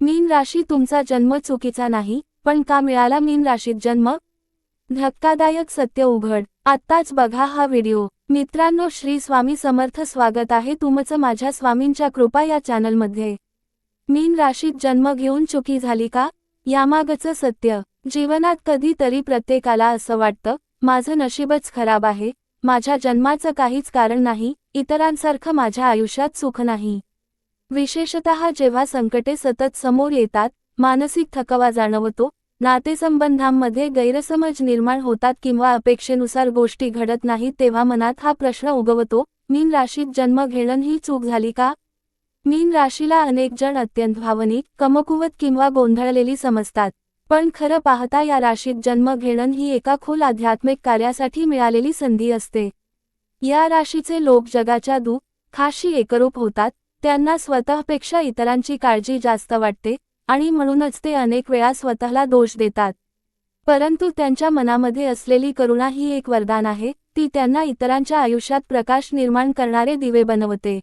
मीन राशी तुमचा जन्म चुकीचा नाही पण का मिळाला मीन राशीत जन्म? धक्कादायक सत्य उघड. आत्ताच बघा हा व्हिडिओ. मित्रांनो श्री स्वामी समर्थ स्वागत आहे तुमचं माझ्या स्वामींच्या कृपा या चॅनलमध्ये. मीन राशीत जन्म घेऊन चुकी झाली का? यामागचं सत्य. जीवनात कधीतरी प्रत्येकाला असं वाटतं माझं नशीबच खराब आहे माझ्या जन्माचं काहीच कारण नाही इतरांसारखं माझ्या आयुष्यात सुख नाही. विशेषतः जेव्हा संकटे सतत समोर येतात मानसिक थकवा जाणवतो नातेसंबंधांमध्ये गैरसमज निर्माण होतात किंवा अपेक्षेनुसार गोष्टी घडत नाहीत तेव्हा मनात हा प्रश्न उगवतो मीन राशीत जन्म घेणं ही चूक झाली का? मीन राशीला अनेक जण अत्यंत भावनिक कमकुवत किंवा गोंधळलेली समजतात पण खरं पाहता या राशीत जन्म घेणं ही एका खोल आध्यात्मिक कार्यासाठी मिळालेली संधी असते. या राशीचे लोक जगाच्या दुःख खाशी एकरूप होतात त्यांना स्वतःपेक्षा इतरांची काळजी जास्त वाटते आणि म्हणूनच ते अनेक वेळा स्वतःला दोष देतात. परंतु त्यांच्या मनामध्ये असलेली करुणा ही एक वरदान आहे ती त्यांना इतरांच्या आयुष्यात प्रकाश निर्माण करणारे दिवे बनवते.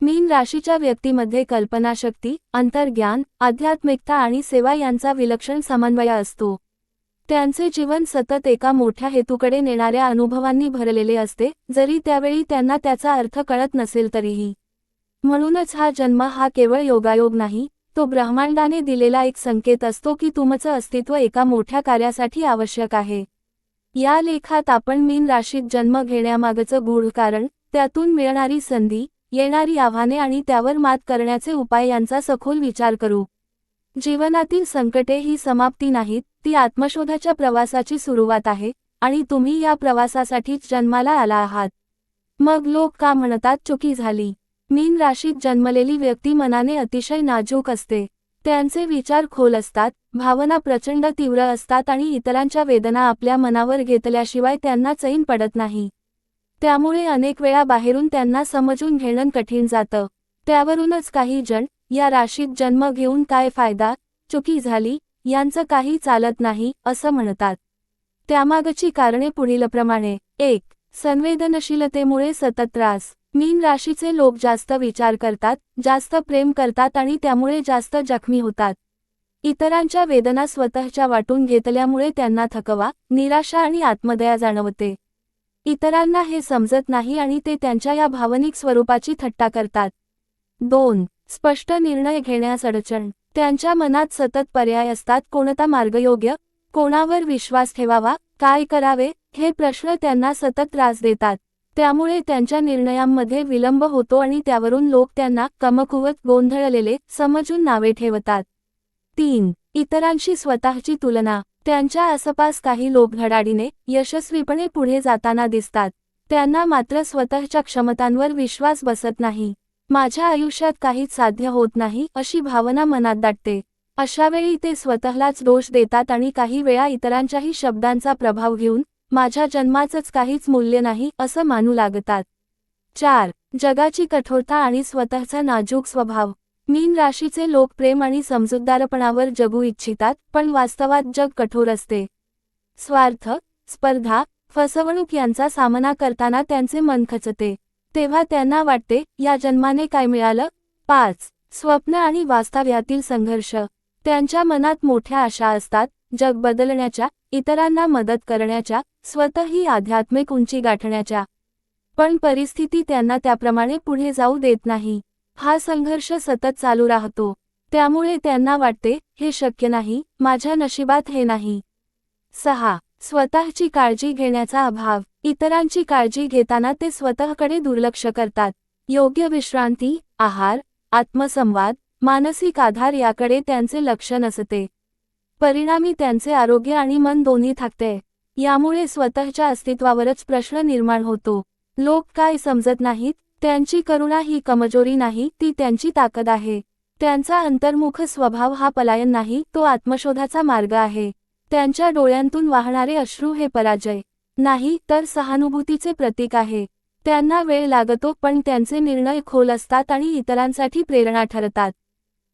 मीन राशीच्या व्यक्तीमध्ये कल्पनाशक्ती अंतर्ज्ञान आध्यात्मिकता आणि सेवा यांचा विलक्षण समन्वय असतो. त्यांचे जीवन सतत एका मोठ्या हेतूकडे नेणाऱ्या अनुभवांनी भरलेले असते जरी त्यावेळी त्यांना त्याचा अर्थ कळत नसेल तरीही. म्हणूनच हा जन्म हा केवळ योगायोग नाही तो ब्रह्मांडाने दिलेला एक संकेत असतो की तुमचं अस्तित्व एका मोठ्या कार्यासाठी आवश्यक आहे. या लेखात आपण मीन राशीत जन्म घेण्यामागचं गूढ कारण त्यातून मिळणारी संधी येणारी आव्हाने आणि त्यावर मात करण्याचे उपाय यांचा सखोल विचार करू. जीवनातील संकटे ही समाप्ती नाहीत ती आत्मशोधाच्या प्रवासाची सुरुवात आहे आणि तुम्ही या प्रवासासाठीच जन्माला आला आहात. मग लोक का म्हणतात चुकी झाली? मीन राशीत जन्मलेली व्यक्ती मनाने अतिशय नाजूक असते. त्यांचे विचार खोल असतात भावना प्रचंड तीव्र असतात आणि इतरांच्या वेदना आपल्या मनावर घेतल्याशिवाय त्यांना चैन पडत नाही. त्यामुळे अनेक वेळा बाहेरून त्यांना समजून घेणं कठीण जातं. त्यावरूनच काही जण या राशीत जन्म घेऊन काय फायदा? चुकी झाली यांचं काही चालत नाही असं म्हणतात. त्यामागची कारणे पुढीलप्रमाणे. एक संवेदनशीलतेमुळे सतत त्रास. मीन राशीचे लोक जास्त विचार करतात जास्त प्रेम करतात आणि त्यामुळे जास्त जखमी होतात. इतरांच्या वेदना स्वतःच्या वाटून घेतल्यामुळे त्यांना थकवा निराशा आणि आत्मदया जाणवते. इतरांना हे समजत नाही आणि ते त्यांच्या या भावनिक स्वरूपाची थट्टा करतात. दोन स्पष्ट निर्णय घेण्यास अडचण. त्यांच्या मनात सतत पर्याय असतात कोणता मार्ग योग्य कोणावर विश्वास ठेवावा? काय करावे? हे प्रश्न त्यांना सतत त्रास देतात. त्यामुळे त्यांच्या निर्णयांमध्ये विलंब होतो आणि त्यावरून लोक त्यांना कमकुवत गोंधळलेले समजून नावे ठेवतात. तीन. इतरांशी स्वतःची तुलना. त्यांच्या आसपास काही लोक घडाडीने यशस्वीपणे पुढे जाताना दिसतात. त्यांना मात्र स्वतःच्या क्षमतांवर विश्वास बसत नाही. माझ्या आयुष्यात काहीच साध्य होत नाही अशी भावना मनात दाटते. अशावेळी ते स्वतःलाच दोष देतात आणि काही वेळा इतरांच्याही शब्दांचा प्रभाव घेऊन माझ्या जन्माचंच काहीच मूल्य नाही असं मानू लागतात. चार जगाची कठोरता आणि स्वतःचा नाजूक स्वभाव. मीन राशीचे लोक प्रेम आणि समजूतदारपणावर जगू इच्छितात पण वास्तवात जग कठोर असते. स्वार्थ स्पर्धा फसवणूक यांचा सामना करताना त्यांचे मन खचते. तेव्हा त्यांना वाटते या जन्माने काय मिळालं? पाच स्वप्न आणि वास्तव्यातील संघर्ष. त्यांच्या मनात मोठ्या आशा असतात जग बदलण्याच्या इतरांना मदत करण्याच्या स्वतःही आध्यात्मिक उंची गाठण्याच्या. पण परिस्थिती त्यांना त्याप्रमाणे पुढे जाऊ देत नाही. हा संघर्ष सतत चालू राहतो. त्यामुळे त्यांना वाटते हे शक्य नाही माझ्या नशिबात हे नाही. सहा. स्वतःची काळजी घेण्याचा अभाव. इतरांची काळजी घेताना ते स्वतःकडे दुर्लक्ष करतात. योग्य विश्रांती आहार आत्मसंवाद मानसिक आधार याकडे त्यांचे लक्ष नसते. परिणामी त्यांचे आरोग्य आणि मन दोन्ही थाकते. यामुळे स्वतःच्या अस्तित्वावरच प्रश्न निर्माण होतो. लोक काय समजत नाहीत त्यांची करुणा ही कमजोरी नाही ती त्यांची ताकद आहे. त्यांचा अंतर्मुख स्वभाव हा पलायन नाही तो आत्मशोधाचा मार्ग आहे. त्यांच्या डोळ्यांतून वाहणारे अश्रू हे पराजय. नाही तर सहानुभूतीचे प्रतीक आहे. त्यांना वेळ लागतो पण त्यांचे निर्णय खोल असतात आणि इतरांसाठी प्रेरणा ठरतात.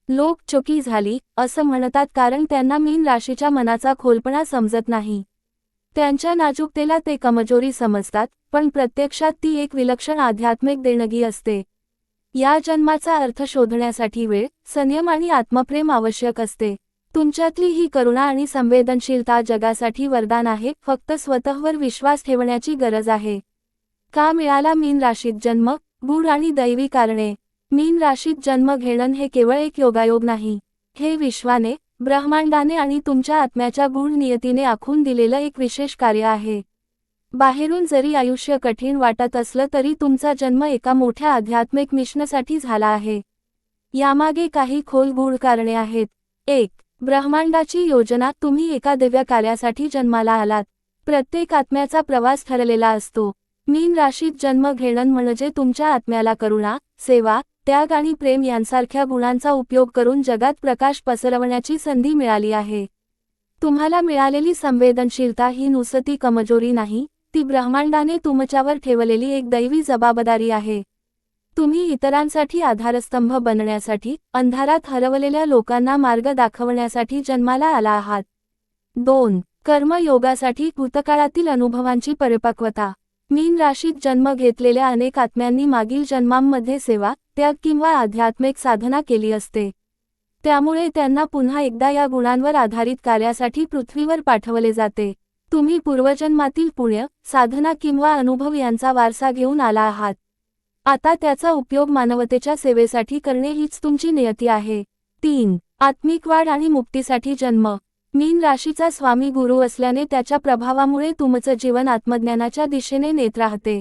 लोक चुकी झाली असं म्हणतात कारण त्यांना मीन राशीच्या मनाचा खोलपणा समजत नाही. त्यांच्या नाजूकतेला ते कमजोरी समजतात पण प्रत्यक्षात ती एक विलक्षण आध्यात्मिक देणगी असते. या जन्माचा अर्थ शोधण्यासाठी वेळ संयम आणि आत्मप्रेम आवश्यक असते. तुमच्यातली ही करुणा आणि संवेदनशीलता जगासाठी वरदान आहे फक्त स्वतःवर विश्वास ठेवण्याची गरज आहे. का मिळाला मीन राशीत जन्म? गुढ आणि दैवी कारणे. मीन राशीत जन्म घेणं हे केवळ एक योगायोग नाही. हे विश्वाने ब्रह्मांडाने आणि तुमच्या आत्म्याच्या गुण नियतीने आखून दिलेलं एक विशेष कार्य आहे. बाहेरून जरी आयुष्य कठीण वाटत असलं तरी तुमचा जन्म एका मोठ्या आध्यात्मिक मिशनसाठी झाला आहे. यामागे काही खोल गुण कारणे आहेत. एक ब्रह्मांडाची योजना तुम्ही एका दिव्य कार्यासाठी जन्माला आलात. प्रत्येक आत्म्याचा प्रवास ठरलेला असतो. मीन राशीत जन्म घेणं म्हणजे तुमच्या आत्म्याला करुणा सेवा त्याग आणि प्रेम यांसारख्या गुणांचा उपयोग करून जगात प्रकाश पसरवण्याची संधी मिळाली आहे. तुम्हाला मिळालेली संवेदनशीलता ही नुसती कमजोरी नाही ती ब्रह्मांडाने तुमच्यावर ठेवलेली एक दैवी जबाबदारी आहे. तुम्ही इतरांसाठी आधारस्तंभ बनण्यासाठी अंधारात हरवलेल्या लोकांना मार्ग दाखवण्यासाठी जन्माला आला आहात. दोन कर्मयोगासाठी भूतकाळातील अनुभवांची परिपक्वता. मीन राशीत जन्म घेतलेल्या अनेक आत्म्यांनी मागील जन्मांमध्ये सेवा त्याग किंवा आध्यात्मिक साधना केली असते. त्यामुळे त्यांना पुन्हा एकदा या गुणांवर आधारित कार्यासाठी पृथ्वीवर पाठवले जाते. तुम्ही पूर्वजन्मातील पुण्य साधना किंवा अनुभव यांचा वारसा घेऊन आला आहात. आता त्याचा उपयोग मानवतेच्या सेवेसाठी करणे हीच तुमची नियती आहे. तीन आत्मिक वाढ आणि मुक्तीसाठी जन्म. मीन राशीचा स्वामी गुरु असल्याने त्याच्या प्रभावामुळे तुमचं जीवन आत्मज्ञानाच्या दिशेने नेत राहते.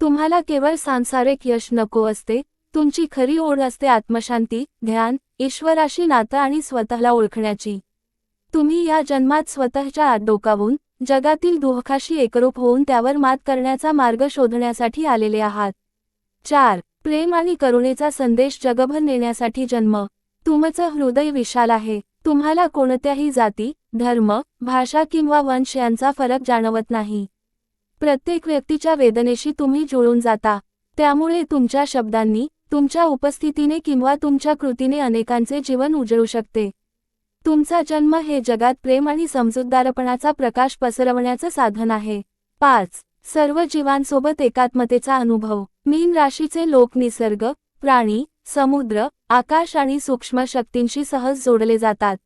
तुम्हाला केवळ सांसारिक यश नको असते तुमची खरी ओढ असते आत्मशांती ध्यान ईश्वराशी नातं आणि स्वतःला ओळखण्याची. तुम्ही या जन्मात स्वतःच्या आत डोकावून जगातील दुःखाशी एकरूप होऊन त्यावर मात करण्याचा मार्ग शोधण्यासाठी आलेले आहात. चार प्रेम आणि करुणेचा संदेश जगभर नेण्यासाठी जन्म. तुमचं हृदय विशाल आहे. तुम्हाला कोणत्याही जाती धर्म भाषा किंवा वंश यांचा फरक जाणवत नाही. प्रत्येक व्यक्तीच्या वेदनेशी तुम्ही जुळून जाता. त्यामुळे तुमच्या शब्दांनी तुमच्या उपस्थितीने किंवा तुमच्या कृतीने अनेकांचे जीवन उजळू शकते. तुमचा जन्म हे जगात प्रेम आणि समजूतदारपणाचा प्रकाश पसरवण्याचं साधन आहे. पाच. सर्व जीवांसोबत एकात्मतेचा अनुभव. मीन राशीचे लोक निसर्ग प्राणी समुद्र आकाश आणि सूक्ष्म शक्तींशी सहज जोडले जातात.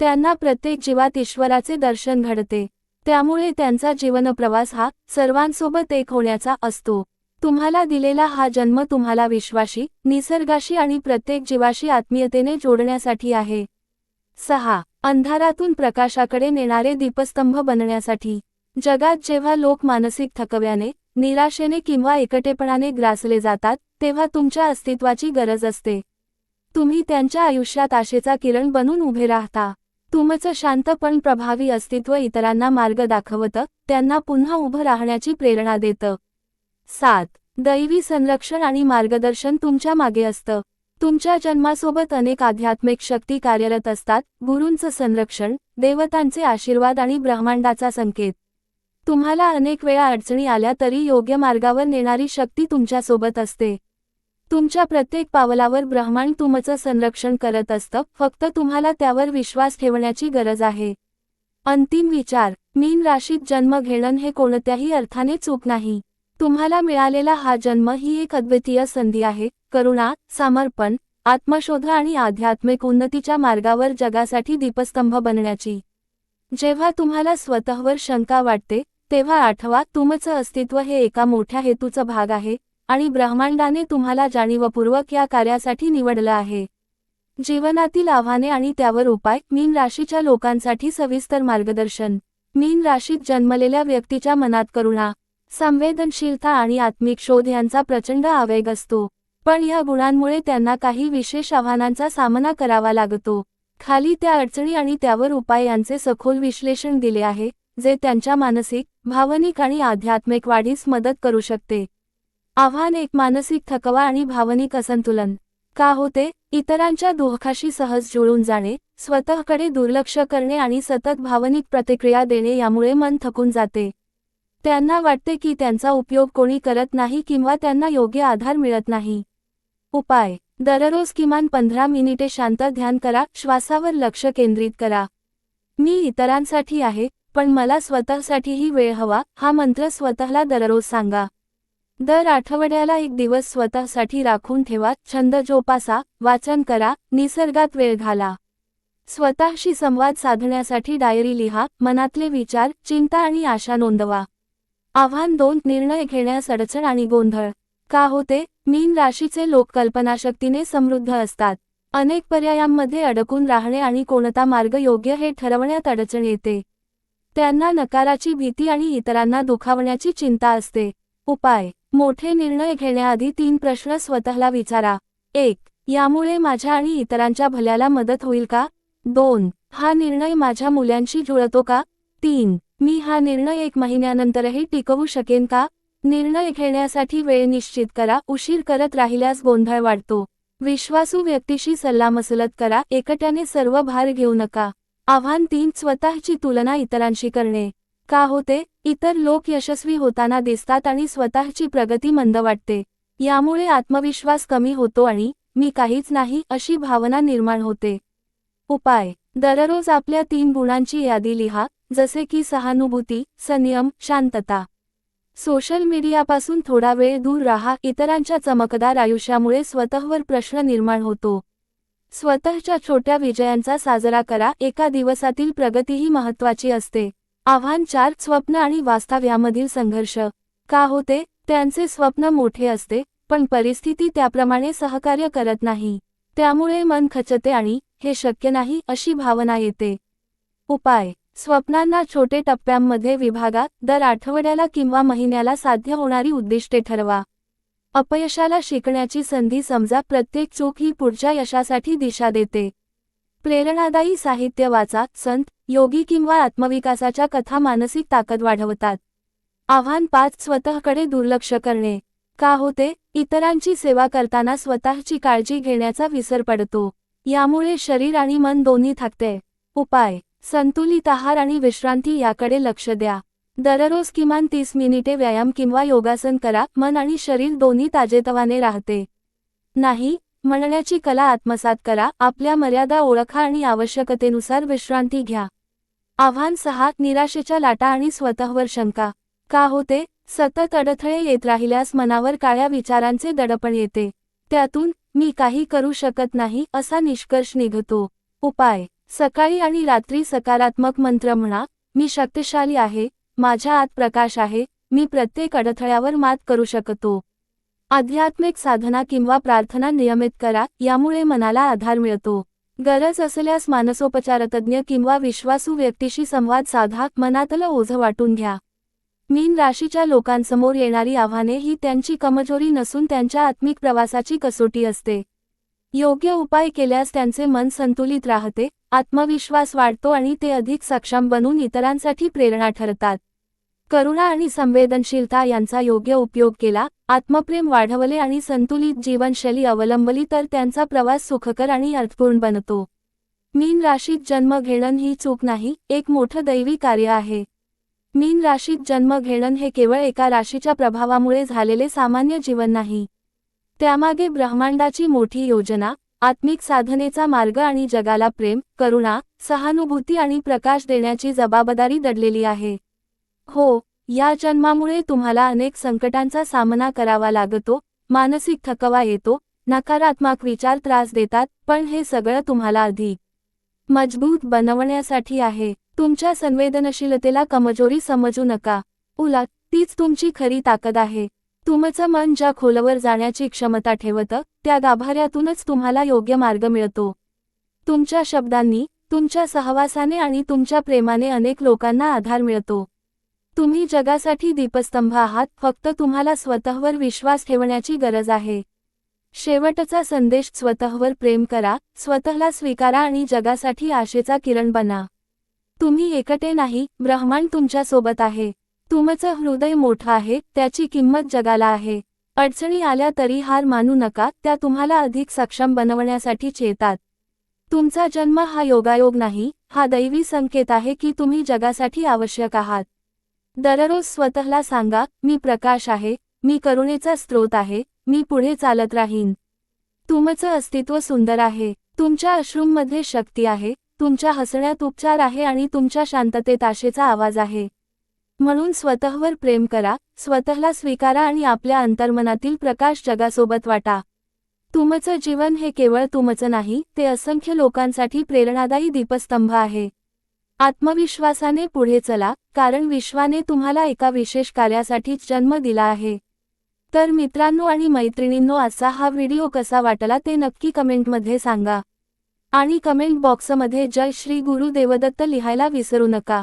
त्यांना प्रत्येक जीवात ईश्वराचे दर्शन घडते. त्यामुळे त्यांचा जीवनप्रवास हा सर्वांसोबत एक होण्याचा असतो. तुम्हाला दिलेला हा जन्म तुम्हाला विश्वाशी निसर्गाशी आणि प्रत्येक जीवाशी आत्मीयतेने जोडण्यासाठी आहे. सहा. अंधारातून प्रकाशाकडे नेणारे दीपस्तंभ बनण्यासाठी. जगात जेव्हा लोक मानसिक थकव्याने निराशेने किंवा एकटेपणाने ग्रासले जातात तेव्हा तुमच्या अस्तित्वाची गरज असते. तुम्ही त्यांच्या आयुष्यात आशेचा किरण बनून उभे राहता. तुमचं शांत पण प्रभावी अस्तित्व इतरांना मार्ग दाखवतं त्यांना पुन्हा उभं राहण्याची प्रेरणा देतं. सात. दैवी संरक्षण आणि मार्गदर्शन तुमच्या मागे असतं. तुमच्या जन्मासोबत अनेक आध्यात्मिक शक्ती कार्यरत असतात गुरूंचं संरक्षण देवतांचे आशीर्वाद आणि ब्रह्मांडाचा संकेत. तुम्हाला अनेक वेळा अडचणी आल्या तरी योग्य मार्गावर नेणारी शक्ती तुमच्यासोबत असते. तुमच्या प्रत्येक पावलावर ब्रह्मांड तुमचं संरक्षण करत असतं फक्त तुम्हाला त्यावर विश्वास ठेवण्याची गरज आहे. अंतिम विचार मीन राशीत जन्म घेणं हे कोणत्याही अर्थाने चूक नाही. तुम्हाला मिळालेला हा जन्म ही एक अद्वितीय संधी आहे करुणा समर्पण आत्मशोध आणि आध्यात्मिक उन्नतीच्या मार्गावर जगासाठी दीपस्तंभ बनण्याची. जेव्हा तुम्हाला स्वतःवर शंका वाटते तेव्हा आठवा तुमचं अस्तित्व हे एका मोठ्या हेतूचा भाग आहे आणि ब्रह्मांडाने तुम्हाला जाणीवपूर्वक या कार्यासाठी निवडलं आहे. जीवनातील आव्हाने आणि त्यावर उपाय मीन राशीच्या लोकांसाठी सविस्तर मार्गदर्शन. मीन राशीत जन्मलेल्या व्यक्तीच्या मनात करुणा संवेदनशीलता आणि आत्मिक शोध यांचा प्रचंड आवेग असतो. पण या गुणांमुळे त्यांना काही विशेष आव्हानांचा सामना करावा लागतो. खाली त्या अडचणी आणि त्यावर उपाय यांचे सखोल विश्लेषण दिले आहे जे त्यांच्या मानसिक भावनिक आणि आध्यात्मिक वाढीस मदत करू शकते. आव्हान एक मानसिक थकवा आणि भावनिक असंतुलन. का होते? इतरांच्या दुःखाशी सहज जुळून जाणे स्वतःकडे दुर्लक्ष करणे आणि सतत भावनिक प्रतिक्रिया देणे यामुळे मन थकून जाते. त्यांना वाटते की त्यांचा उपयोग कोणी करत नाही किंवा त्यांना योग्य आधार मिळत नाही. उपाय दररोज किमान पंधरा मिनिटे शांत ध्यान करा श्वासावर लक्ष केंद्रित करा. मी इतरांसाठी आहे पण मला स्वतःसाठीही वेळ हवा हा मंत्र स्वतःला दररोज सांगा. दर आठवड्याला एक दिवस स्वतःसाठी राखून ठेवा छंद जोपासा वाचन करा निसर्गात वेळ घाला. स्वतःशी संवाद साधण्यासाठी डायरी लिहा मनातले विचार चिंता आणि आशा नोंदवा. आव्हान दोन निर्णय घेण्यास अडचण आणि गोंधळ. का होते? मीन राशीचे लोक कल्पनाशक्तीने समृद्ध असतात. अनेक पर्यायांमध्ये अडकून राहणे आणि कोणता मार्ग योग्य हे ठरवण्यात अडचण येते. त्यांना नकाराची भीती आणि इतरांना दुखावण्याची चिंता असते. उपाय. मोठे निर्णय घेण्याआधी तीन प्रश्न स्वतःला विचारा. एक. यामुळे माझ्या आणि इतरांच्या भल्याला मदत होईल का? दोन. हा निर्णय माझ्या मुलांशी जुळतो का? तीन. मी हा निर्णय एक महिन्यानंतरही टिकवू शकेन का? निर्णय घेण्यासाठी वेळ निश्चित करा उशीर करत राहिल्यास गोंधळ वाढतो. विश्वासू व्यक्तीशी सल्लामसलत करा एकट्याने सर्व भार घेऊ नका. आव्हान तीन स्वतःची तुलना इतरांशी करणे. का होते? इतर लोक यशस्वी होताना दिसतात आणि स्वतःची प्रगती मंद वाटते. यामुळे आत्मविश्वास कमी होतो आणि मी काहीच नाही अशी भावना निर्माण होते. उपाय. दररोज आपल्या तीन गुणांची यादी लिहा जसे की सहानुभूती संयम शांतता. सोशल मीडियापासून थोडा वेळ दूर राहा. इतरांच्या चमकदार आयुष्यामुळे स्वतःवर प्रश्न निर्माण होतो. स्वतःच्या छोट्या विजयांचा साजरा करा. एका दिवसातील प्रगतीही महत्वाची असते. आव्हान चार स्वप्न आणि वास्तव्यामधील संघर्ष. का होते? त्यांचे स्वप्न मोठे असते पण परिस्थिती त्याप्रमाणे सहकार्य करत नाही. त्यामुळे मन खचते आणि हे शक्य नाही अशी भावना येते. उपाय स्वप्नांना छोटे टप्प्यांमध्ये विभागा दर आठवड्याला किंवा महिन्याला साध्य होणारी उद्दिष्टे ठरवा. अपयशाला शिकण्याची संधी समजा प्रत्येक चूक ही पुढच्या यशासाठी दिशा देते. प्रेरणादायी साहित्य वाचा संत योगी किंवा आत्मविकासाच्या कथा मानसिक ताकद वाढवतात. आव्हान पाच स्वतःकडे दुर्लक्ष करणे. का होते? इतरांची सेवा करताना स्वतःची काळजी घेण्याचा विसर पडतो. यामुळे शरीर आणि मन दोन्ही थाकते. उपाय. संतुलित आहार आणि विश्रांती याकडे लक्ष द्या. दररोज किमान तीस मिनिटे व्यायाम किंवा योगासन करा. मन आणि शरीर दोन्ही ताजेतवाने राहते. नाही म्हणण्याची कला आत्मसात करा. आपल्या मर्यादा ओळखा आणि आवश्यकतेनुसार विश्रांती घ्या. आव्हान सहा निराशेच्या लाटा आणि स्वतःवर शंका. का होते? सतत अडथळे येत राहिल्यास मनावर काळ्या विचारांचे दडपण येते. त्यातून मी काही करू शकत नाही असा निष्कर्ष निघतो. उपाय सकाळी आणि रात्री सकारात्मक मंत्र म्हणा मी शक्तिशाली आहे माझ्या आत प्रकाश आहे मी प्रत्येक अडथळ्यावर मात करू शकतो. आध्यात्मिक साधना किंवा प्रार्थना नियमित करा यामुळे मनाला आधार मिळतो. गरज असल्यास मानसोपचारतज्ञ किंवा विश्वासू व्यक्तीशी संवाद साधा मनातलं ओझं वाटून घ्या. मीन राशीच्या लोकांसमोर येणारी आव्हाने ही त्यांची कमजोरी नसून त्यांच्या आत्मिक प्रवासाची कसोटी असते. योग्य उपाय केल्यास त्यांचे मन संतुलित राहते आत्मविश्वास वाढतो आणि ते अधिक सक्षम बनून इतरांसाठी प्रेरणा ठरतात. करुणा आणि संवेदनशीलता यांचा योग्य उपयोग केला आत्मप्रेम वाढवले आणि संतुलित जीवनशैली अवलंबली तर त्यांचा प्रवास सुखकर आणि अर्थपूर्ण बनतो. मीन राशीत जन्म घेणं ही चूक नाही एक मोठं दैवी कार्य आहे. मीन राशीत जन्म घेणं हे केवळ एका राशीच्या प्रभावामुळे झालेले सामान्य जीवन नाही. त्यामागे ब्रह्मांडाची मोठी योजना आत्मिक साधनेचा मार्ग आणि जगाला प्रेम करुणा सहानुभूती आणि प्रकाश देण्याची जबाबदारी दडलेली आहे. हो या जन्मामुळे तुम्हाला अनेक संकटांचा सामना करावा लागतो मानसिक थकवा येतो नकारात्मक विचार त्रास देतात पण हे सगळं तुम्हाला अधिक मजबूत बनवण्यासाठी आहे. तुमच्या संवेदनशीलतेला कमजोरी समजू नका. उलट तीच तुमची खरी ताकद आहे. तुमचं मन ज्या खोलवर जाण्याची क्षमता ठेवतं त्या गाभाऱ्यातूनच तुम्हाला योग्य मार्ग मिळतो. तुमच्या शब्दांनी तुमच्या सहवासाने आणि तुमच्या प्रेमाने अनेक लोकांना आधार मिळतो. तुम्ही जगासाठी दीपस्तंभ आहात फक्त तुम्हाला स्वतःवर विश्वास ठेवण्याची गरज आहे. शेवटचा संदेश स्वतःवर प्रेम करा स्वतःला स्वीकारा आणि जगासाठी आशेचा किरण बना. तुम्ही एकटे नाही ब्रह्मांड तुमच्यासोबत आहे. तुमचं हृदय मोठं आहे त्याची किंमत जगाला आहे. अडचणी आल्या तरी हार मानू नका त्या तुम्हाला अधिक सक्षम बनवण्यासाठी चेतात. तुमचा जन्म हा योगायोग नाही हा दैवी संकेत आहे की तुम्ही जगासाठी आवश्यक आहात. दररोज स्वतःला सांगा मी प्रकाश आहे मी करुणेचा स्रोत आहे मी पुढे चालत राहीन. तुमचं अस्तित्व सुंदर आहे तुमच्या अश्रूंमध्ये शक्ती आहे तुमच्या हसण्यात उपचार आहे आणि तुमच्या शांततेत आशेचा आवाज आहे. म्हणून स्वतःवर प्रेम करा स्वतःला स्वीकारा आणि आपल्या अंतर्मनातील प्रकाश जगासोबत वाटा. तुमचं जीवन हे केवळ तुमचं नाही ते असंख्य लोकांसाठी प्रेरणादायी दीपस्तंभ आहे. आत्मविश्वासाने पुढे चला कारण विश्वाने तुम्हाला एका विशेष कार्यासाठीच जन्म दिला आहे. तर मित्रांनो आणि मैत्रिणींनो असा हा व्हिडिओ कसा वाटला ते नक्की कमेंटमध्ये सांगा. आणि कमेंट बॉक्समध्ये जय श्री गुरु देवदत्त लिहायला विसरू नका.